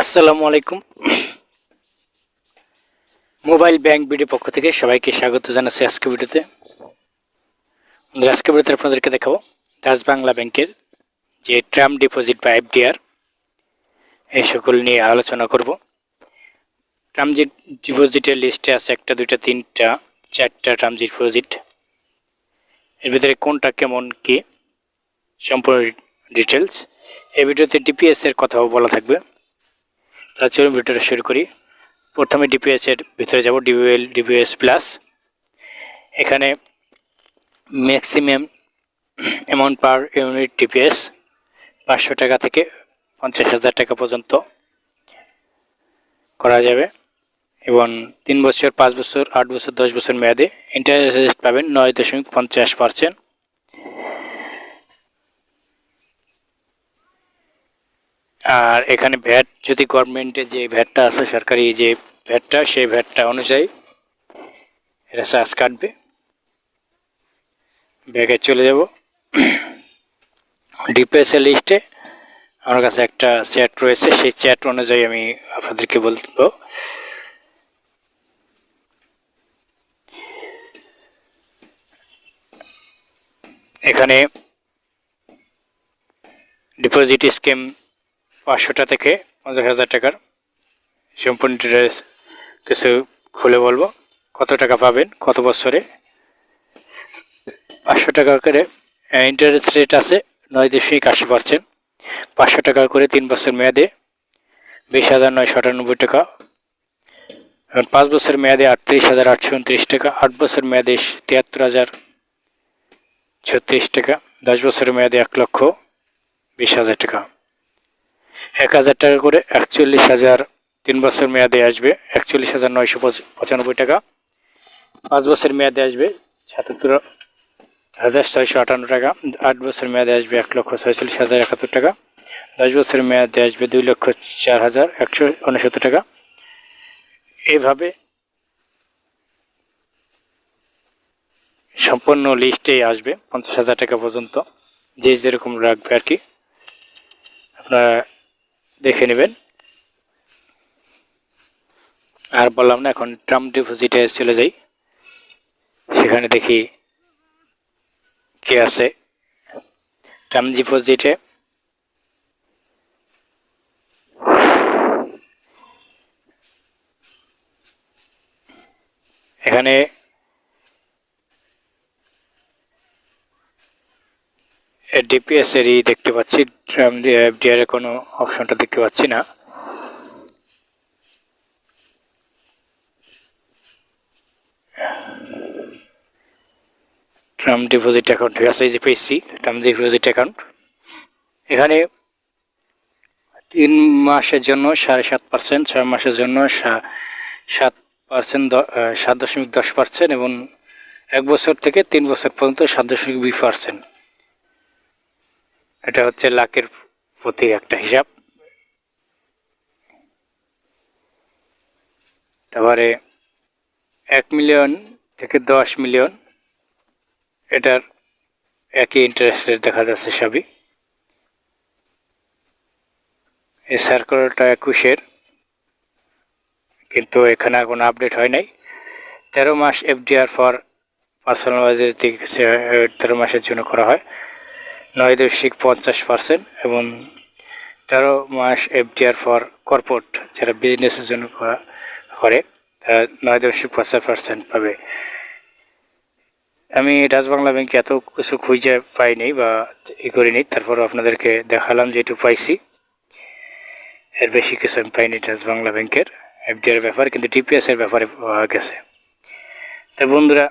আসসালামু আলাইকুম। Mobile bank video পক্ষ থেকে সবাইকে স্বাগত জানাচ্ছি আজকে ভিডিওতে। আজকে ভিডিওতে আপনাদেরকে দেখাবো ডাচ বাংলা ব্যাংকের যে ট্রাম ডিপোজিট বা এফডিআর, এই সকল নিয়ে আলোচনা করব। ট্রাম ডিপোজিটের লিস্টে আছে একটা, দুইটা, তিনটা, চারটা ট্রাম ডিপোজিট। এর ভিতরে কোনটা কেমন কি, সম্পূর্ণ ডিটেলস এই ভিডিওতে ডিপিএস এর কথাও বলা থাকবে। তা চলুন ভিডিওটা শুরু করি। প্রথমে ডিপিএস এর ভিতরে যাব ডিবিএল ডিপিএস প্লাস এখানে maximum amount per unit DPS পাঁচশো টাকা থেকে পঞ্চাশ হাজার টাকা পর্যন্ত করা যাবে এবং তিন বছর, পাঁচ বছর, আট বছর, দশ বছর মেয়াদে ইন্টারেস্ট পাবেন নয় দশমিক পঞ্চাশ পার্সেন্ট আর এখানে ভ্যাট, যদি গভর্নমেন্টের যে ভ্যাটটা আছে, সরকারি যে ভ্যাটটা, সেই ভ্যাটটা অনুযায়ী এটা চার্জ কাটবে। ব্যাগে চলে যাব। ডিপিএস এর লিস্টে আমার কাছে একটা চ্যাট রয়েছে, সেই চ্যাট অনুযায়ী আমি আপনাদেরকে বলব এখানে ডিপোজিট স্কিম পাঁচশোটা থেকে পঞ্চাশ হাজার টাকার সম্পূর্ণ ডিটেলস কিছু খুলে বলব। কত টাকা পাবেন, কত বছরে? পাঁচশো টাকা করে ইন্টারেস্ট রেট আছে, নয় দশমিক আশি পার্সেন্ট পাঁচশো টাকা করে তিন বছর মেয়াদে বিশ হাজার নয়শো আটানব্বই টাকা। পাঁচ বছর মেয়াদে আটত্রিশ হাজার আটশো উনত্রিশ টাকা, আট বছর মেয়াদে তিয়াত্তর হাজার ছত্রিশ টাকা, দশ বছরের মেয়াদে এক লক্ষ বিশ হাজার টাকা। এক হাজার টাকা করে একচল্লিশ হাজার তিন বছর মেয়াদে আসবে। একচল্লিশ হাজার নয়শো পঁচানব্বই টাকা। পাঁচ বছর মেয়াদে আসবে সাতাত্তর হাজার ছয়শো আটান্ন টাকা। আট বছর মেয়াদে আসবে এক লক্ষ ছয়চল্লিশ হাজার একাত্তর টাকা। দশ বছর মেয়াদে আসবে দুই লক্ষ চার হাজার একশো উনসত্তর টাকা। এইভাবে সম্পূর্ণ লিস্টেই আসবে, পঞ্চাশ হাজার টাকা পর্যন্ত। যে যেরকম রাখবে আর কি। আপনারা দেখে নেবেন। আর বললাম না, এখন টার্ম ডিপোজিটে চলে যাই। সেখানে দেখি কে আছে। টার্ম ডিপোজিটে এখানে ডিপিএস এরই দেখতে পাচ্ছি। এফডিআর কোনো অপশনটা দেখতে পাচ্ছি না। টার্ম ডিপোজিট অ্যাকাউন্ট ঠিক আছে, এই যে পেয়েছি টার্ম ডিপোজিট অ্যাকাউন্ট এখানে তিন মাসের জন্য সাড়ে সাত পার্সেন্ট ছয় মাসের জন্য সাত পার্সেন্ট সাত দশমিক দশ পার্সেন্ট এবং এক বছর থেকে তিন বছর পর্যন্ত সাত দশমিক দুই পার্সেন্ট এটা হচ্ছে লাখের প্রতি একটা হিসাব। তারপরে এক মিলিয়ন থেকে দশ মিলিয়ন, এটার একই ইন্টারেস্ট রেট দেখা যাচ্ছে সবই। এই সার্কুলারটা একুশের, কিন্তু এখানে কোনো আপডেট হয় নাই। তেরো মাস এফডিআর ফর পার্সোনাল ওয়াইজের তেরো মাসের জন্য করা হয়। নয় দশমিক পঞ্চাশ পার্সেন্ট এবং তেরো মাস এফডিআর ফর কর্পোরেট যারা বিজনেসের জন্য করা করে, তারা নয় দশমিক পঞ্চাশ পার্সেন্ট পাবে। আমি ডাচ বাংলা ব্যাংকে এত কিছু খুঁজে পাইনি বা ই করিনি, তারপর আপনাদেরকে দেখালাম যেটু পাইছি। এর বেশি কিছু আমি পাইনি ডাচ বাংলা ব্যাংকের এফডিআর ব্যাপার, কিন্তু ডিপিএস এর ব্যাপারে পাওয়া গেছে। তো বন্ধুরা,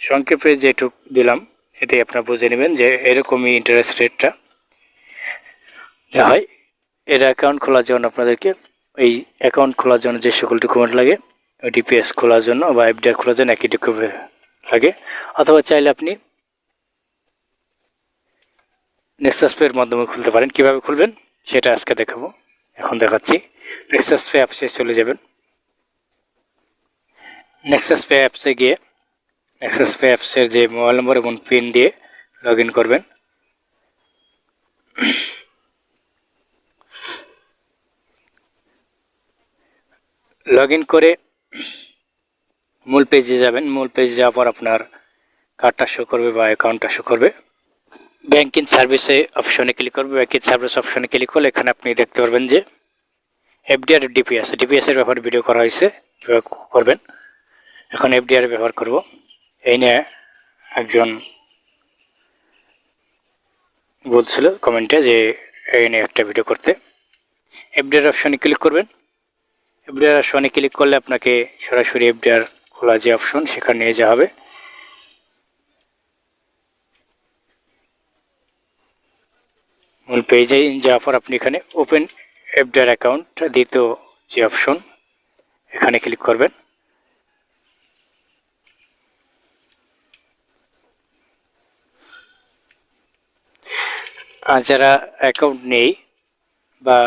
সংক্ষেপে যেটুক দিলাম এতে আপনারা বুঝে নেবেন যে এরকমই ইন্টারেস্ট রেটটা দেওয়া হয়, এর অ্যাকাউন্ট খোলার জন্য আপনাদেরকে এই অ্যাকাউন্ট খোলার জন্য যে সকল ডকুমেন্ট লাগে, ওই ডিপিএস খোলার জন্য বা এফডিআর খোলার জন্য একই ডকুমেন্ট লাগে। অথবা চাইলে আপনি নেক্সাস পের মাধ্যমে খুলতে পারেন। কীভাবে খুলবেন, সেটা আজকে দেখাবো। এখন দেখাচ্ছি। নেক্সাস পে অ্যাপসে চলে যাবেন নেক্সাস পে অ্যাপসে গিয়ে নেক্সাস পে অ্যাপসের যে মোবাইল নম্বর এবং পিন দিয়ে লগ করবেন। লগ করে মূল পেজে যাবেন। মূল পেজে যাওয়ার পর আপনার কার্ডটা শো করবে বা অ্যাকাউন্টটা শো করবে। ব্যাংকিং সার্ভিসে অপশনে ক্লিক করবে। ব্যাংকিং সার্ভিস অপশনে ক্লিক করলে এখানে আপনি দেখতে পারবেন যে এফডিআর ডিপিএস ডিপিএস এর ব্যাপারে ভিডিও করা হয়েছে। কীভাবে করবেন? এখন এফডিআর ব্যবহার করব। এই নিয়ে একজন বলছিল কমেন্টে যে এই নিয়ে একটা ভিডিও করতে। এফডিআর অপশনে ক্লিক করবেন। এফডিআর অপশনে ক্লিক করলে আপনাকে সরাসরি এফডিআর খোলা যে অপশন সেখানে নিয়ে যাওয়া হবে। মূল পেজে যাওয়ার পর আপনি এখানে ওপেন এফডিআর অ্যাকাউন্ট দ্বিতীয় যে অপশন এখানে ক্লিক করবেন। আর যারা অ্যাকাউন্ট নেই বা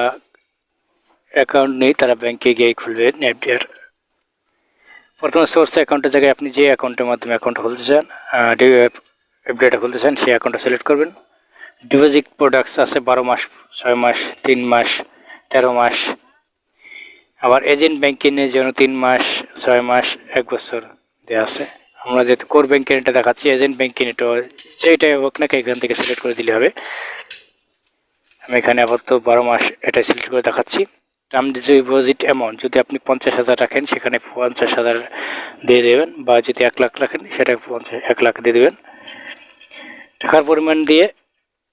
অ্যাকাউন্ট নেই, তারা ব্যাংকে গিয়ে খুলবেন এফডিআর প্রথমে সোর্স অ্যাকাউন্টের জায়গায় আপনি যে অ্যাকাউন্টের মাধ্যমে অ্যাকাউন্ট খুলতে চান এফডিআরটা খুলতে চান, সেই অ্যাকাউন্টটা সিলেক্ট করবেন। ডিপোজিট প্রোডাক্টস আছে বারো মাস, ছয় মাস, তিন মাস, তেরো মাস। আবার এজেন্ট ব্যাংকিংয়ের জন্য তিন মাস, ছয় মাস, এক বছর দেওয়া আছে। আমরা যেহেতু কোর ব্যাংকের এটা দেখাচ্ছি এজেন্ট ব্যাংকিং এটা যেটাই হোক না এখান থেকে সিলেক্ট করে দিলে হবে। আমি এখানে আপাতত বারো মাস এটা সিলেক্ট করে দেখাচ্ছি। টার্ম ডিপোজিট অ্যামাউন্ট যদি আপনি পঞ্চাশ হাজার রাখেন, সেখানে পঞ্চাশ হাজার দিয়ে দেবেন বা যদি এক লাখ রাখেন, সেটা পঞ্চাশ, এক লাখ দিয়ে দেবেন। টাকার পরিমাণ দিয়ে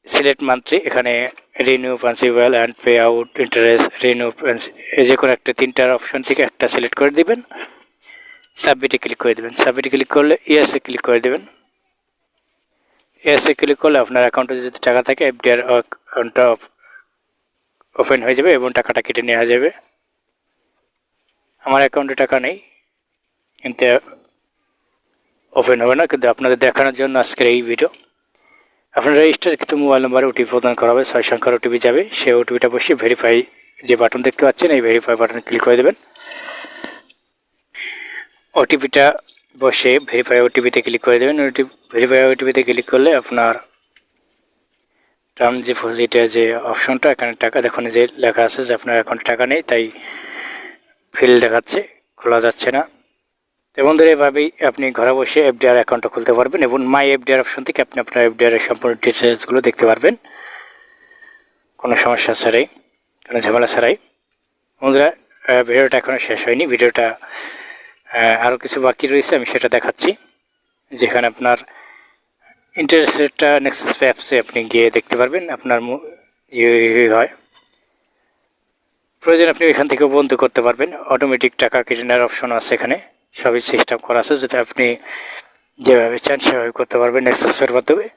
সিলেক্ট মান্থলি এখানে renew principal and pay out interest renew যে কোনো একটা তিনটার অপশন থেকে একটা সিলেক্ট করে দেবেন। সাবমিটে ক্লিক করে দেবেন। সাবমিটে ক্লিক করলে ইয়েসে ক্লিক করে দেবেন। ইয়েসে ক্লিক করলে আপনার অ্যাকাউন্টে যদি টাকা থাকে এফডিআর অ্যাকাউন্টটা ওপেন হয়ে যাবে এবং টাকাটা কেটে নেওয়া যাবে। আমার অ্যাকাউন্টে টাকা নেই, কিন্তু ওপেন হবে না, কিন্তু আপনাদের দেখানোর জন্য আজকের এই ভিডিও আপনার রেজিস্টারকৃত মোবাইল নাম্বারে ওটিপি প্রদান করা হবে, ছয় সংখ্যার ওটিপি যাবে। সেই ওটিপিটা বসিয়ে ভেরিফাই যে বাটন দেখতে পাচ্ছেন, এই ভেরিফাই বাটনে ক্লিক করে দেবেন। ওটিপিটা বসে ভেরিফাই ওটিপিতে ক্লিক করে দেবেন। ওটিপি ভেরিফাই ওটিপিতে ক্লিক করলে আপনার টার্ম ডিপোজিটের যে অপশনটা, এখানে টাকা, দেখুন যে লেখা আছে যে আপনার অ্যাকাউন্টে টাকা নেই, তাই ফিল দেখাচ্ছে, খোলা যাচ্ছে না। তো বন্ধুরা, এভাবেই আপনি ঘরে বসে এফডিআর অ্যাকাউন্টটা খুলতে পারবেন এবং মাই এফডিআর অপশন থেকে আপনি আপনার এফডিআর সম্পূর্ণ ডিটেলসগুলো দেখতে পারবেন। কোনো সমস্যা ছাড়াই, কোনো ঝামেলা ছাড়াই। বন্ধুরা ভিডিওটা এখনও শেষ হয়নি। ভিডিওটা আরও কিছু বাকি রয়েছে, আমি সেটা দেখাচ্ছি। যেখানে আপনার ইন্টারেস্ট রেটটা নেক্সাস অ্যাপসে আপনি গিয়ে দেখতে পারবেন, আপনার মু- ইয়ে ইয়ে হয়। প্রয়োজন আপনি এখান থেকেও বন্ধ করতে পারবেন। অটোমেটিক টাকা কেটে নেওয়ার অপশন আছে এখানে। সবই সিস্টেম করা আছে। যেটা আপনি যেভাবে চান, সেভাবে করতে পারবেন নেক্সাসের মাধ্যমে।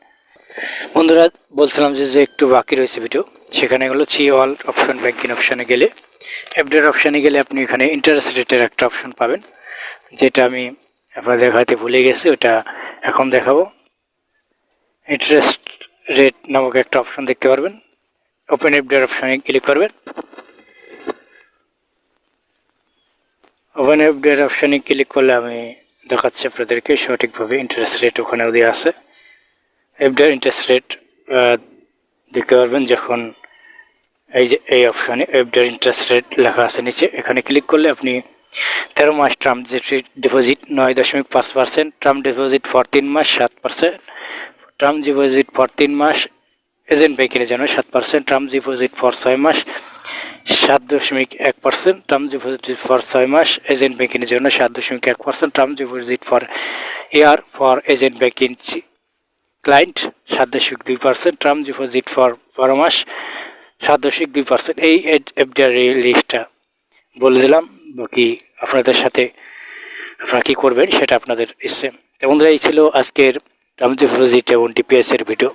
বন্ধুরা, বলছিলাম যে যে একটু বাকি রয়েছে ভিডিও সেখানে হলো চি অল অপশন ব্যাঙ্কিং অপশানে গেলে এফডিআর অপশানে গেলে আপনি এখানে ইন্টারেস্ট রেটের একটা অপশন পাবেন, যেটা আমি আপনাদের দেখাতে ভুলে গেছি, ওটা এখন দেখাবো। ইন্টারেস্ট রেট নামক একটা অপশন দেখতে পারবেন, ওপেন এফডিআর অপশানে ক্লিক করবেন। ওপেন এফডিআর অপশানে ক্লিক করলে আমি দেখাচ্ছি আপনাদেরকে সঠিকভাবে ইন্টারেস্ট রেট ওখানেও দেওয়া আছে। এফডিআর ইন্টারেস্ট রেট দেখতে পারবেন যখন এই যে এই অপশানে এফডিআর ইন্টারেস্ট রেট লেখা আছে নিচে, এখানে ক্লিক করলে আপনি তেরো মাস টার্ম ডিপোজিট নয় দশমিক পাঁচ পার্সেন্ট টার্ম ডিপোজিট ফর তিন মাস সাত পার্সেন্ট টার্ম ডিপোজিট ফর তিন মাস এজেন্ট ব্যাংকের জন্য সাত পার্সেন্ট টার্ম ডিপোজিট ফর ছয় মাস সাত দশমিক এক পার্সেন্ট টার্ম ডিপোজিট ফর ছয় মাস এজেন্ট ব্যাংকের জন্য সাত দশমিক এক percent term deposit for year for agent banking client সাত দশমিক দুই পার্সেন্ট টার্ম ডিপোজিট ফর বারো মাস সাত দশমিক দুই পার্সেন্ট এই এফডিআর লিস্টটা বলে দিলাম। বাকি আপনাদের সাথে আপনারা কী করবেন সেটা আপনাদের ইচ্ছে। তো বন্ধুরা, এই ছিল আজকের টার্ম ডিপোজিট এবং ডিপিএস এর ভিডিও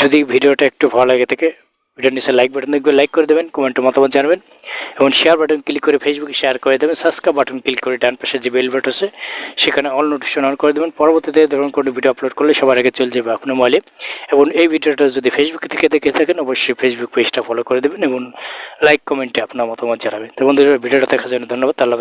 যদি ভিডিওটা একটু ভালো লাগে থাকে, ভিডিওর নিচে লাইক বাটন দেখবে লাইক করে দেবেন কমেন্টে মতামত জানাবেন। এবং শেয়ার বাটন ক্লিক করে ফেসবুকে শেয়ার করে দেবেন সাবস্ক্রাইব বাটন ক্লিক করে ডান পাশে যে বেল বাটন আছে, সেখানে অল নোটিফিকেশন অন করে দেবেন। পরবর্তীতে ধরুন কোনো ভিডিও আপলোড করলে সবার আগে চলে যাবে আপনার মোবাইলে এবং এই ভিডিওটা যদি ফেসবুক থেকে দেখে থাকেন, অবশ্যই ফেসবুক পেজটা ফলো করে দেবেন এবং লাইক কমেন্টে আপনার মতামত জানাবেন। তো বন্ধুরা, ভিডিওটা দেখার জন্য ধন্যবাদ। আল্লাহ।